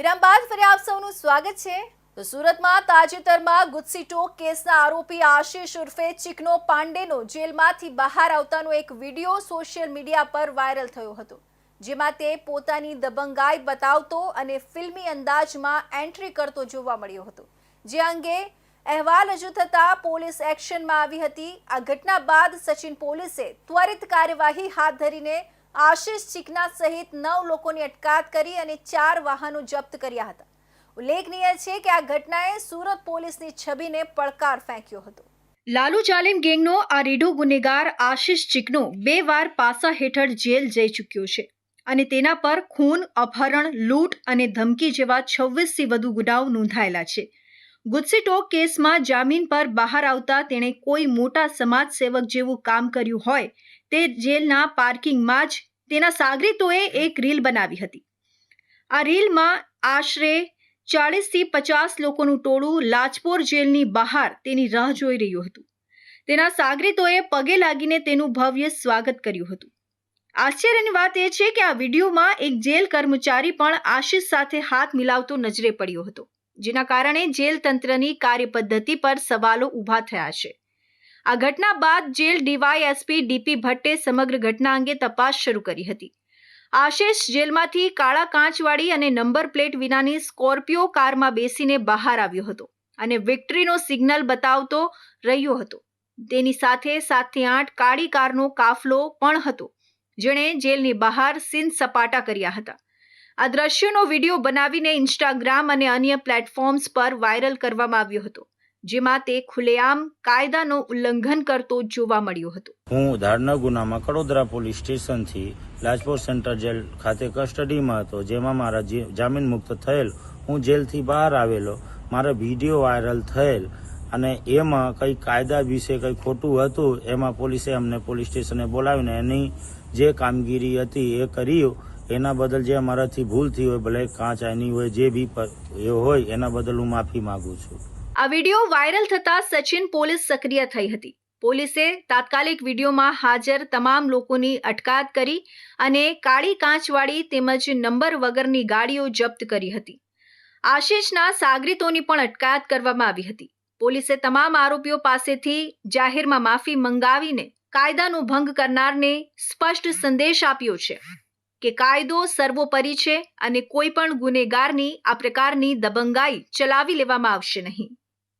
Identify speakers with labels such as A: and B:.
A: વિરામ બાદ ફરી આપ સૌનું સ્વાગત છે. તો સુરતમાં તાજેતરમાં ટોક કેસના આરોપી આશિષ ઉર્ફે ચિકનો પાંડેનો જેલમાંથી બહાર આવતાનો એક વીડિયો સોશિયલ મીડિયા પર વાયરલ થયો હતો. જેમાં તે પોતાની દબંગાઈ બતાવતો અને ફિલ્મી અંદાજમાં એન્ટ્રી કરતો જોવા મળ્યો હતો. જે અંગે અહેવાલ રજૂ થતાં પોલીસ એક્શનમાં આવી હતી. આ ઘટના બાદ સચિન પોલીસે ત્વરિત કાર્યવાહી હાથ ધરીને આશિષ ચિકના સહિત નવ લોકોની અટકાયત કરી અને ચાર વાહનો જપ્ત કર્યા હતા. ઉલ્લેખનીય છે કે આ ઘટનાએ સુરત પોલીસની છબીને પડકાર ફેંક્યો હતો. લાલુ ચાલીમ ગેંગનો આ રીઢો ગુનેગાર આશિષ ચિકનો બે વાર પાસા હેઠળ જેલ જઈ ચૂક્યો છે અને તેના પર ખૂન, અપહરણ, લૂંટ અને ધમકી જેવા છવ્વીસથી વધુ ગુનાઓ નોંધાયેલા છે. ગુજસીટોક કેસમાં જામીન પર બહાર આવતા તેણે કોઈ મોટા સમાજ સેવક જેવું કામ કર્યું હોય તે જેલના પાર્કિંગમાં જ તેના સાગરીતોએ એક રીલ બનાવી હતી. આ રીલમાં આશરે ચાળીસથી પચાસ લોકોનું ટોળું લાજપોર જેલની બહાર તેની રાહ જોઈ રહ્યું હતું. તેના સાગરીતોએ પગે લાગીને તેનું ભવ્ય સ્વાગત કર્યું હતું. આશ્ચર્યની વાત એ છે કે આ વિડીયોમાં એક જેલ કર્મચારી પણ આશિષ સાથે હાથ મિલાવતો નજરે પડ્યો હતો, જેના કારણે જેલ તંત્રની કાર્યપદ્ધતિ પર સવાલો ઊભા થયા છે. આ ઘટના બાદ જેલ ડીવાયએસપી ડીપી ભટ્ટે સમગ્ર ઘટના અંગે તપાસ શરૂ કરી હતી. આશિષ જેલમાંથી કાળા કાચવાળી અને નંબર પ્લેટ વિનાની સ્કોર્પિયો કારમાં બેસીને બહાર આવ્યો હતો અને વિક્ટરીનો સિગ્નલ બતાવતો રહ્યો હતો. તેની સાથે સાતથી આઠ કાળી કારનો કાફલો પણ હતો, જેણે જેલની બહાર સીન સપાટા કર્યા હતા. આ દ્રશ્યોનો વીડિયો બનાવીને ઇન્સ્ટાગ્રામ અને અન્ય પ્લેટફોર્મ્સ પર વાયરલ કરવામાં આવ્યો હતો. જેમાં તે ખુલ્લેઆમ કાયદાનો ઉલ્લંઘન કરતો જોવા મળ્યો હતો.
B: હું ધારના ગુનામાં કડોદરા પોલીસ સ્ટેશનથી લાજપોર સેન્ટર જેલ ખાતે કસ્ટડીમાં હતો, જેમાં મારા જામીન મુક્ત થયેલ. હું જેલથી બહાર આવેલો, મારો વીડિયો વાયરલ થયેલ અને એમાં કંઈ કાયદા વિશે કંઈ ખોટું હતું, એમાં પોલીસે અમને પોલીસ સ્ટેશને બોલાવીને એની જે કામગીરી હતી એ કર્યું એના બદલ જે અમારાથી ભૂલ થઈ હોય, ભલે કાચ આની હોય, જે બી એ હોય, એના બદલ હું માફી માગું છું.
A: આ વીડિયો વાયરલ થતા સચિન પોલીસ સક્રિય થઈ હતી. પોલીસે તાત્કાલિક વિડીયોમાં હાજર તમામ લોકોની અટકાયત કરી અને કાળી કાચવાળી તેમજ નંબર વગરની ગાડીઓ જપ્ત કરી હતી. આશિષના સાગરીતોની પણ અટકાયત કરવામાં આવી હતી. પોલીસે તમામ આરોપીઓ પાસેથી જાહેરમાં માફી મંગાવીને કાયદાનો ભંગ કરનારને સ્પષ્ટ સંદેશ આપ્યો છે કે કાયદો સર્વોપરી છે અને કોઈ પણ ગુનેગારની આ પ્રકારની દબંગાઈ ચલાવી લેવામાં આવશે નહીં.